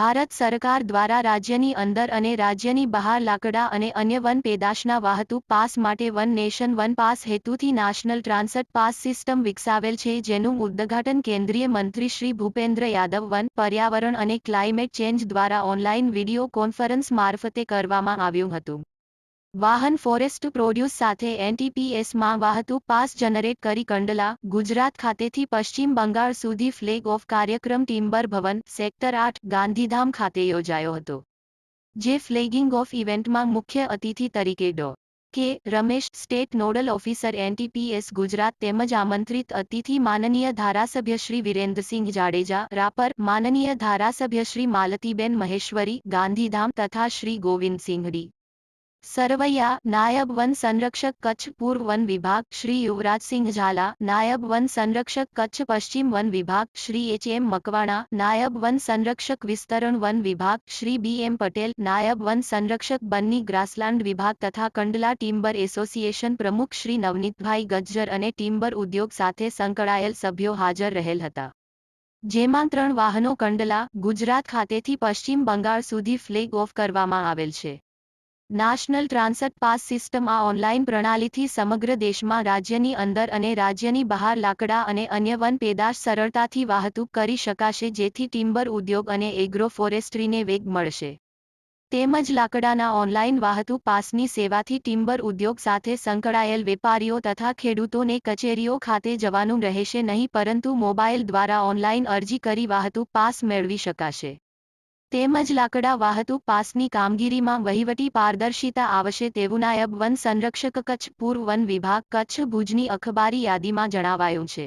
ભારત સરકાર દ્વારા રાજ્યની અંદર અને રાજ્યની બહાર લાકડા અને અન્ય વન પેદાશના વાહતુક પાસ માટે વન નેશન વન પાસ હેતુથી નેશનલ ટ્રાન્સટ પાસ સિસ્ટમ વિકસાવેલ છે, જેનું ઉદ્ઘાટન કેન્દ્રીય મંત્રી શ્રી ભૂપેન્દ્ર યાદવ વન, પર્યાવરણ અને ક્લાઇમેટ ચેન્જ દ્વારા ઓનલાઇન વિડિયો કોન્ફરન્સ મારફતે કરવામાં આવ્યું હતું. વાહન ફોરેસ્ટ પ્રોડ્યુસ સાથે એનટીપીએસમાં વાહતુ પાસ જનરેટ કરી કંડલા, ગુજરાત ખાતેથી પશ્ચિમ બંગાળ સુધી ફ્લેગ ઓફ કાર્યક્રમ ટિમ્બર ભવન, સેક્ટર આઠ, ગાંધીધામ ખાતે યોજાયો હતો. જે ફ્લેગિંગ ઓફ ઇવેન્ટમાં મુખ્ય અતિથિ તરીકે ડો. K, Ramesh, state nodal officer NTPS Gujarat તેમજ આમંત્રિત અતિથિ માનનીય ધારાસભ્ય શ્રી વિરેન્દ્રસિંહ જાડેજા, રાપર, માનનીય ધારાસભ્ય શ્રી માલતીબેન મહેશ્વરી, ગાંધીધામ તથા શ્રી ગોવિંદસિંહ ડી સરવૈયા, નાયબ વન સંરક્ષક કચ્છ પૂર્વ વન વિભાગ, શ્રી યુવરાજસિંહ ઝાલા, નાયબ વન સંરક્ષક કચ્છ પશ્ચિમ વન વિભાગ, શ્રી એચ એમ મકવાણા, નાયબ વન સંરક્ષક વિસ્તરણ વન વિભાગ, શ્રી બી એમ પટેલ, નાયબ વન સંરક્ષક બન્ની ગ્રાસલેન્ડ વિભાગ તથા કંડલા ટિમ્બર એસોસિએશન પ્રમુખ શ્રી નવનીતભાઈ ગજ્જર અને ટિમ્બર ઉદ્યોગ સાથે સંકળાયેલ સભ્યો હાજર રહેલ હતા. જેમાં ત્રણ વાહનો કંડલા, ગુજરાત ખાતેથી પશ્ચિમ બંગાળ સુધી ફ્લેગ ઓફ કરવામાં આવેલ છે. નેશનલ ટ્રાન્સટ પાસ સિસ્ટમ આ ઓનલાઈન પ્રણાલીથી સમગ્ર દેશમાં રાજ્યની અંદર અને રાજ્યની બહાર લાકડા અને અન્ય વન પેદાશ સરળતાથી વાહતુક કરી શકાશે, જેથી ટિમ્બર ઉદ્યોગ અને એગ્રો ફોરેસ્ટ્રીને વેગ મળશે. તેમજ લાકડાના ઓનલાઈન વાહતુ પાસની સેવાથી ટિમ્બર ઉદ્યોગ સાથે સંકળાયેલ વેપારીઓ તથા ખેડૂતોને કચેરીઓ ખાતે જવાનું રહેશે નહીં, પરંતુ મોબાઈલ દ્વારા ઓનલાઈન અરજી કરી વાહતુ પાસ મેળવી શકાશે. તેમજ લાકડા વાહતુક પાસની કામગીરીમાં વહીવટી પારદર્શિતા આવશે તેવું નાયબ વન સંરક્ષક કચ્છ પૂર્વ વન વિભાગ કચ્છ ભુજની અખબારી યાદીમાં જણાવાયું છે.